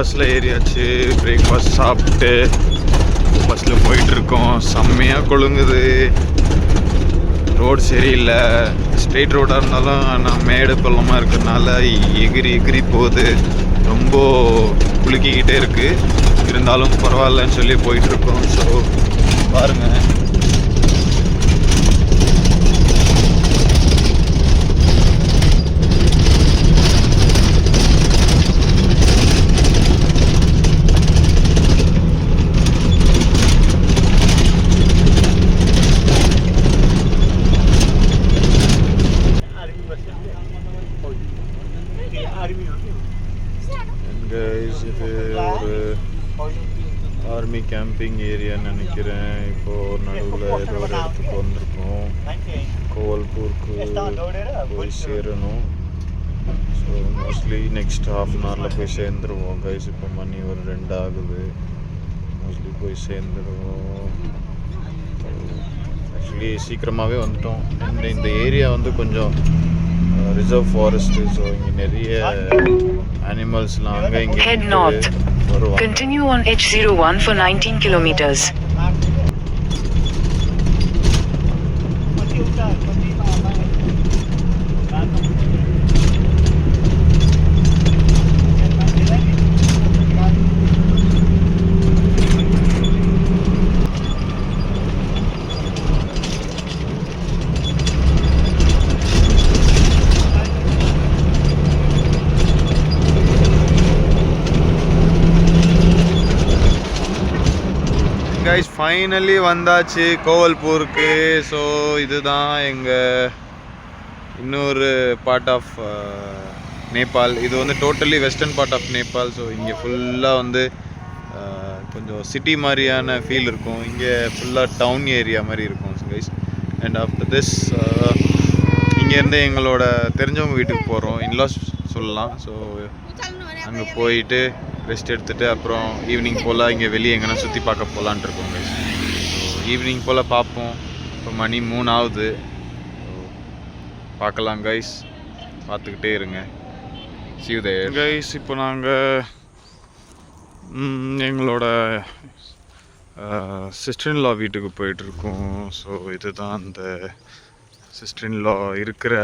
பஸ்ஸில் ஏறியாச்சு பிரேக்ஃபாஸ்ட் சாப்பிட்டு பஸ்ஸில் போயிட்டுருக்கோம். செம்மையாக கொழுங்குது. ரோடு சரியில்லை. ஸ்ட்ரெயிட் ரோடாக இருந்தாலும் நான் மேடு பள்ளமாக இருக்கிறதுனால எகிரி எகிரி போகுது. ரொம்ப குலுக்கிக்கிட்டே இருக்குது இருந்தாலும் பரவாயில்லன்னு சொல்லி போயிட்டுருக்கோம். ஸோ பாருங்கள் இது ஒரு ஆர்மி கேம்பிங் ஏரியான்னு நினைக்கிறேன். இப்போ நடுவில் ஏதோ ஒரு இடத்துக்கு வந்திருக்கோம். கோவல்பூருக்கு போய் சேரணும். So mostly next half an ஹவரில் போய் சேர்ந்துருவோம். கைஸ் இப்போ மணி ஒரு ரெண்டு ஆகுது. மோஸ்ட்லி போய் சேர்ந்துருவோம். ஆக்சுவலி சீக்கிரமாகவே வந்துட்டோம். அண்ட் இந்த ஏரியா வந்து கொஞ்சம் ரிசர்வ் ஃபாரஸ்ட்டு ஸோ இங்கே நிறைய அனிமல்ஸ்லாம் அங்கே இங்கே Head north. வருவாங்க Continue on H01 for 19 kilometers. Guys finally வந்தாச்சு கோவல்பூருக்கு. ஸோ இதுதான் எங்கள் இன்னொரு பார்ட் ஆஃப் நேபாள் இது வந்து totally western part of Nepal so இங்கே ஃபுல்லாக வந்து uh, கொஞ்சம் சிட்டி மாதிரியான ஃபீல் இருக்கும். இங்கே ஃபுல்லாக டவுன் ஏரியா மாதிரி இருக்கும் கைஸ் அண்ட் ஆஃப்டர் திஸ் இங்கேருந்து எங்களோட தெரிஞ்சவங்க வீட்டுக்கு போகிறோம் இன்லாஸ் சொல்லலாம். ஸோ அங்கே போயிட்டு ரெஸ்ட் எடுத்துகிட்டு அப்புறம் ஈவினிங் போல் இங்கே வெளியே எங்கன்னா சுற்றி பார்க்க போகலான்ட்டு இருக்கோம் ஸோ ஈவினிங் போல் பார்ப்போம். இப்போ மணி மூணு ஆகுது பார்க்கலாம் கைஸ் பார்த்துக்கிட்டே இருங்க. சிவதே கைஸ் இப்போ நாங்கள் எங்களோட சிஸ்டர்ன்லா வீட்டுக்கு போயிட்டுருக்கோம். ஸோ இதுதான் அந்த சிஸ்டர்ன்லா இருக்கிற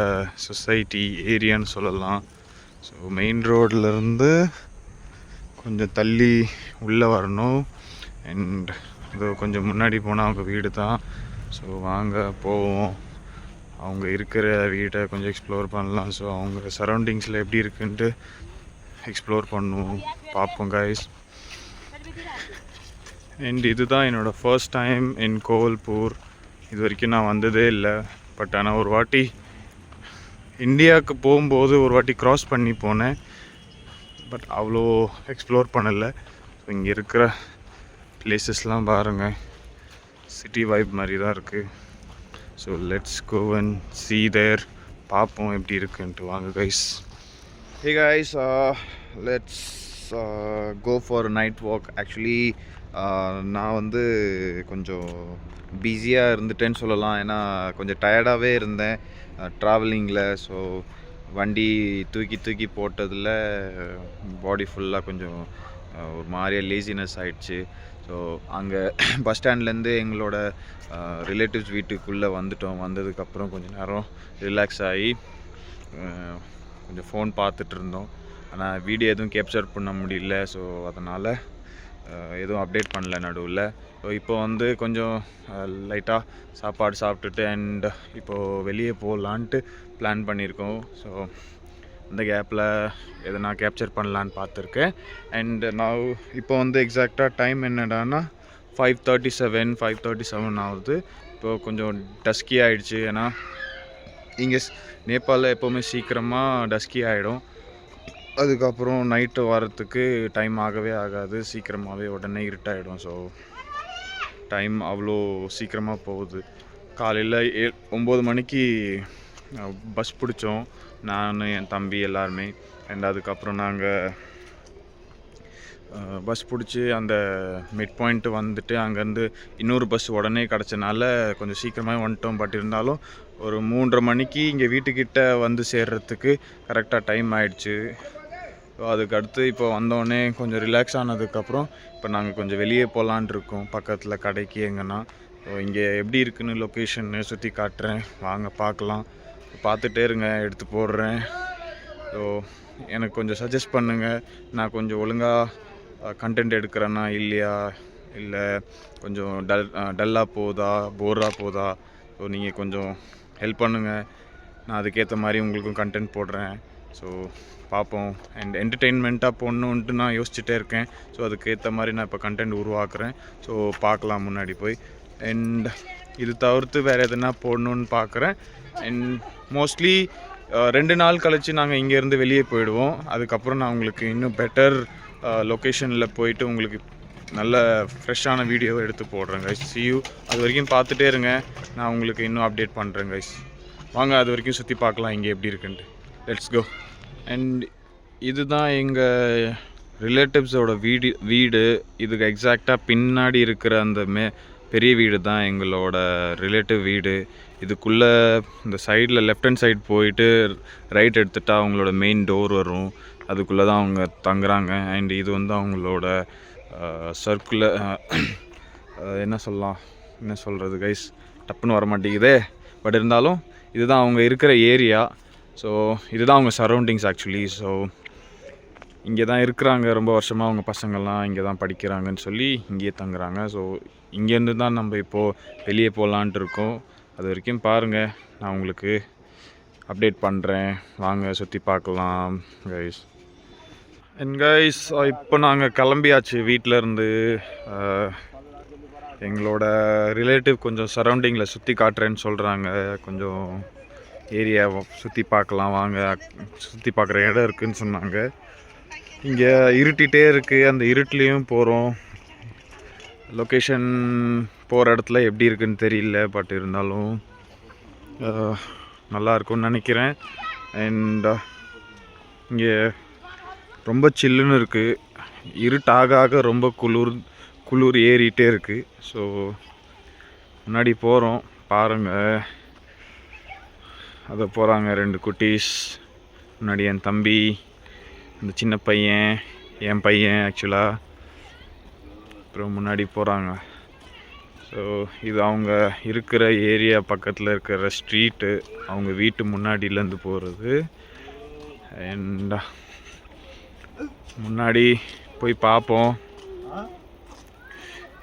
சொசைட்டி ஏரியான்னு சொல்லலாம். ஸோ மெயின் ரோட்லேருந்து கொஞ்சம் தள்ளி உள்ளே வரணும். அண்ட் அது கொஞ்சம் முன்னாடி போனால் அவங்க வீடு தான். ஸோ வாங்க போவோம். அவங்க இருக்கிற வீட்டை கொஞ்சம் எக்ஸ்ப்ளோர் பண்ணலாம். ஸோ அவங்க சரௌண்டிங்ஸில் எப்படி இருக்குன்ட்டு எக்ஸ்ப்ளோர் பண்ணுவோம். பார்ப்போம் கைஸ் அண்ட் இதுதான் என்னோடய ஃபர்ஸ்ட் டைம் இன் கோவல்பூர் இது வரைக்கும் நான் வந்ததே இல்லை. பட் ஆனால் ஒரு வாட்டி இந்தியாவுக்கு போகும்போது ஒரு வாட்டி க்ராஸ் பண்ணி போனேன். பட் அவ்வளோ எக்ஸ்ப்ளோர் பண்ணலை. ஸோ இங்கே இருக்கிற பிளேசஸ்லாம் பாருங்கள் சிட்டி வைப் மாதிரி தான் இருக்குது so let's go and see பார்ப்போம் எப்படி இருக்குன்ட்டு. வாங்க guys hey guys let's go for night walk actually நான் வந்து கொஞ்சம் பிஸியாக இருந்துட்டேன்னு சொல்லலாம். ஏன்னா கொஞ்சம் டயர்டாகவே இருந்தேன் uh, ட்ராவலிங்கில் ஸோ வண்டி தூக்கி தூக்கி போட்டதில் பாடி ஃபுல்லாக கொஞ்சம் ஒரு மாதிரியாக லேசினஸ் ஆயிடுச்சு. ஸோ அங்கே பஸ் ஸ்டாண்ட்லேருந்து எங்களோட ரிலேட்டிவ்ஸ் வீட்டுக்குள்ளே வந்துட்டோம். வந்ததுக்கப்புறம் கொஞ்சம் நேரம் ரிலாக்ஸ் ஆகி கொஞ்சம் ஃபோன் பார்த்துட்டு இருந்தோம். ஆனால் வீடியோ எதுவும் கேப்சர் பண்ண முடியல. ஸோ அதனால் எதுவும் அப்டேட் பண்ணல நடுவில். ஸோ இப்போ வந்து கொஞ்சம் லைட்டாக சாப்பாடு சாப்பிட்டுட்டு அண்ட் இப்போது வெளியே போகலான்ட்டு பிளான் பண்ணியிருக்கோம். ஸோ அந்த கேப்பில் எதனா கேப்சர் பண்ணலான்னு பார்த்துருக்கேன். அண்ட் நான் இப்போ வந்து எக்ஸாக்டாக டைம் என்னடான்னா five thirty seven five thirty seven ஆகுது. இப்போது கொஞ்சம் டஸ்கி ஆகிடுச்சு ஏன்னா இங்கே நேபாளில் எப்போவுமே சீக்கிரமாக டஸ்கி ஆகிடும் அதுக்கப்புறம் நைட்டு வரத்துக்கு டைம் ஆகவே ஆகாது. சீக்கிரமாகவே உடனே இருட்டாகிடும் ஸோ டைம் அவ்வளோ சீக்கிரமாக போகுது. காலையில் ஏ ஒம்பது மணிக்கு பஸ் பிடிச்சோம். நான் என் தம்பி எல்லாருமே. அண்ட் அதுக்கப்புறம் நாங்கள் பஸ் பிடிச்சி அந்த மிட் பாயிண்ட்டு வந்துட்டு அங்கேருந்து இன்னொரு பஸ் உடனே கிடச்சனால கொஞ்சம் சீக்கிரமாக வந்துட்டோம். பட் இருந்தாலும் ஒரு மூன்றரை மணிக்கு இங்கே வீட்டுக்கிட்ட வந்து சேர்றதுக்கு கரெக்டாக டைம் ஆயிடுச்சு. ஸோ அதுக்கு அடுத்து இப்போ வந்தோடனே கொஞ்சம் ரிலாக்ஸ் ஆனதுக்கப்புறம் இப்போ நாங்கள் கொஞ்சம் வெளியே போகலான் இருக்கோம். பக்கத்தில் கடைக்கு எங்கன்னா. ஸோ இங்கே எப்படி இருக்குன்னு லொக்கேஷன்னு சுற்றி காட்டுறேன். வாங்க பார்க்கலாம். பார்த்துட்டே இருங்க எடுத்து போடுறேன். ஸோ எனக்கு கொஞ்சம் சஜஸ்ட் பண்ணுங்கள் நான் கொஞ்சம் ஒழுங்காக கண்டென்ட் எடுக்கிறேன்னா இல்லையா? இல்லை கொஞ்சம் டல் டல்லாக போதா? போராக போதா? ஸோ நீங்கள் கொஞ்சம் ஹெல்ப் பண்ணுங்கள் நான் அதுக்கேற்ற மாதிரி உங்களுக்கும் கண்டென்ட் போடுறேன். ஸோ பார்ப்போம் அண்ட் என்டர்டெயின்மெண்ட்டாக போடணுன்ட்டு நான் யோசிச்சுட்டே இருக்கேன். ஸோ அதுக்கேற்ற மாதிரி நான் இப்போ கண்டென்ட் உருவாக்குறேன். ஸோ பார்க்கலாம் முன்னாடி போய். அண்ட் இது தவிர்த்து வேறு எதுனா போடணுன்னு பார்க்குறேன் அண்ட் மோஸ்ட்லி ரெண்டு நாள் கழித்து நாங்கள் இங்கேருந்து வெளியே போயிடுவோம். அதுக்கப்புறம் நான் உங்களுக்கு இன்னும் பெட்டர் லொக்கேஷனில் போயிட்டு உங்களுக்கு நல்ல ஃப்ரெஷ்ஷான வீடியோவை எடுத்து போடுறேன் கைஸ் சியூ அது வரைக்கும் பார்த்துட்டே இருங்க. நான் உங்களுக்கு இன்னும் அப்டேட் பண்ணுறேன் கைஸ் வாங்க அது வரைக்கும் சுற்றி பார்க்கலாம். இங்கே எப்படி இருக்குன்ட்டு. லெட்ஸ் கோ அண்ட் இதுதான் எங்கள் ரிலேட்டிவ்ஸோட வீடு வீடு. இதுக்கு எக்ஸாக்டாக பின்னாடி இருக்கிற அந்த மே பெரிய வீடு தான் எங்களோட ரிலேட்டிவ் வீடு. இதுக்குள்ளே இந்த சைடில் லெஃப்ட் ஹேண்ட் சைடு போயிட்டு ரைட் எடுத்துட்டா அவங்களோட மெயின் டோர் வரும். அதுக்குள்ளே தான் அவங்க தங்குறாங்க. அண்ட் இது வந்து அவங்களோட சர்க்குலர் என்ன சொல்லலாம்? என்ன சொல்கிறது கைஸ் டப்புன்னு வர மாட்டேங்குதே பட் இருந்தாலும் இதுதான் அவங்க இருக்கிற ஏரியா ஸோ இதுதான் அவங்க சரௌண்டிங்ஸ் ஆக்சுவலி ஸோ இங்கே தான் இருக்கிறாங்க ரொம்ப வருஷமாக அவங்க பசங்கள்லாம் இங்கே தான் படிக்கிறாங்கன்னு சொல்லி இங்கேயே தங்குறாங்க. ஸோ இங்கேருந்து தான் நம்ம இப்போது வெளியே போகலான்ட்டு இருக்கோம். அது வரைக்கும் பாருங்கள் நான் உங்களுக்கு அப்டேட் பண்ணுறேன் வாங்க சுற்றி பார்க்கலாம் கைஸ் என் கைஸ் இப்போ நாங்கள் கிளம்பியாச்சு வீட்டில் இருந்து எங்களோட ரிலேட்டிவ் கொஞ்சம் சரௌண்டிங்கில் சுற்றி காட்டுறேன்னு சொல்கிறாங்க கொஞ்சம் ஏரியாவை சுற்றி பார்க்கலாம் வாங்க. சுற்றி பார்க்குற இடம் இருக்குன்னு சொன்னாங்க. இங்கே இருட்டிகிட்டே இருக்குது அந்த இருட்டுலேயும் போகிறோம் லொக்கேஷன் போகிற இடத்துல எப்படி இருக்குன்னு தெரியல பட் இருந்தாலும் நல்லா இருக்கும்னு நினைக்கிறேன். அண்ட் இங்கே ரொம்ப சில்லுன்னு இருக்குது இருட்டாக ஆக ரொம்ப குளிர் குளிர் ஏறிட்டே இருக்குது ஸோ முன்னாடி போகிறோம் பாருங்கள் அதை போகிறாங்க ரெண்டு குட்டீஸ். முன்னாடி என் தம்பி இந்த சின்ன பையன் என் பையன் ஆக்சுவலாக அப்புறம் முன்னாடி போகிறாங்க ஸோ இது அவங்க இருக்கிற ஏரியா பக்கத்தில் இருக்கிற ஸ்ட்ரீட்டு அவங்க வீட்டு முன்னாடியிலேருந்து போகிறது அண்ட் முன்னாடி போய் பார்ப்போம்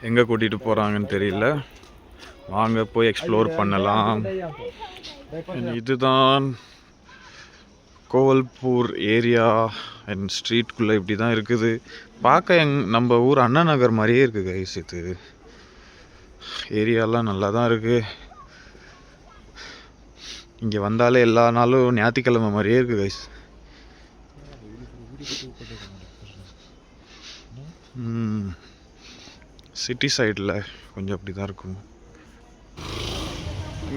எங்கே கூட்டிகிட்டு போகிறாங்கன்னு தெரியல. வாங்க போய் எக்ஸ்ப்ளோர் பண்ணலாம். இதுதான் கோவல்பூர் ஏரியா அண்ட் ஸ்ட்ரீட்குள்ளே இப்படி தான் இருக்குது. பார்க்க எங் நம்ம ஊர் அண்ணா நகர் மாதிரியே இருக்குது கைஸ் இது ஏரியாலாம் நல்லா தான் இருக்குது இங்கே வந்தாலே எல்லா நாளும் ஞாயிற்றுக்கிழமை மாதிரியே இருக்குது கைஸ் சிட்டி சைடில் கொஞ்சம் அப்படி தான் இருக்கும்.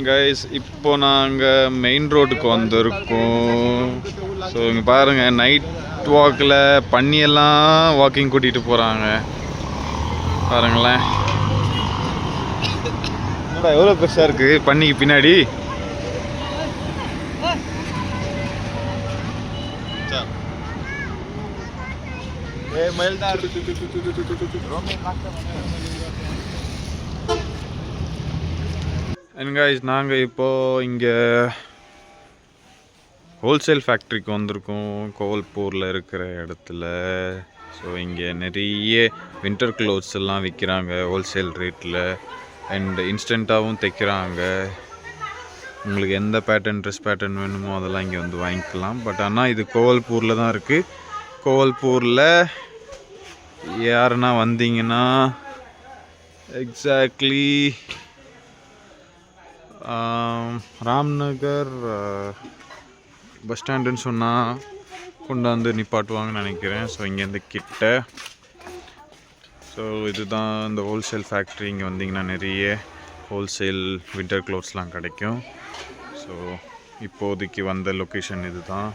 கைஸ் இப்போ நாங்கள் மெயின் ரோட்டுக்கு வந்திருக்கோம். ஸோ இங்கே பாருங்கள் நைட் வாக்கில் பன்னியெல்லாம் வாக்கிங் கூட்டிகிட்டு போகிறாங்க பாருங்களேன். என்னடா எவ்வளோ பெருசாக இருக்குது பன்னிக்கு பின்னாடி? அண்ட் guys நாங்கள் இப்போது இங்கே ஹோல்சேல் ஃபேக்ட்ரிக்கு வந்திருக்கோம். கோவல்பூரில் இருக்கிற இடத்துல. ஸோ இங்கே நிறைய வின்டர் க்ளோத்ஸ் எல்லாம் விற்கிறாங்க ஹோல்சேல் ரேட்டில் அண்ட் இன்ஸ்டண்ட்டாகவும் தைக்கிறாங்க. உங்களுக்கு எந்த பேட்டர்ன் ட்ரெஸ் பேட்டர்ன் வேணுமோ அதெல்லாம் இங்கே வந்து வாங்கிக்கலாம். பட் ஆனால் இது கோவல்பூரில் தான் இருக்குது கோவல்பூரில் யாருன்னா வந்தீங்கன்னா எக்ஸாக்ட்லி ராம்நகர் பஸ் ஸ்டாண்டுன்னு சொன்னால் கொண்டாந்து நிப்பாட்டுவாங்கன்னு நினைக்கிறேன். ஸோ இங்கேருந்து கிட்ட. ஸோ இதுதான் இந்த ஹோல்சேல் ஃபேக்ட்ரி இங்கே வந்திங்கன்னா நிறைய ஹோல்சேல் வின்டர் க்ளோத்ஸ்லாம் கிடைக்கும். ஸோ இப்போதைக்கு வந்த லொக்கேஷன் இதுதான்.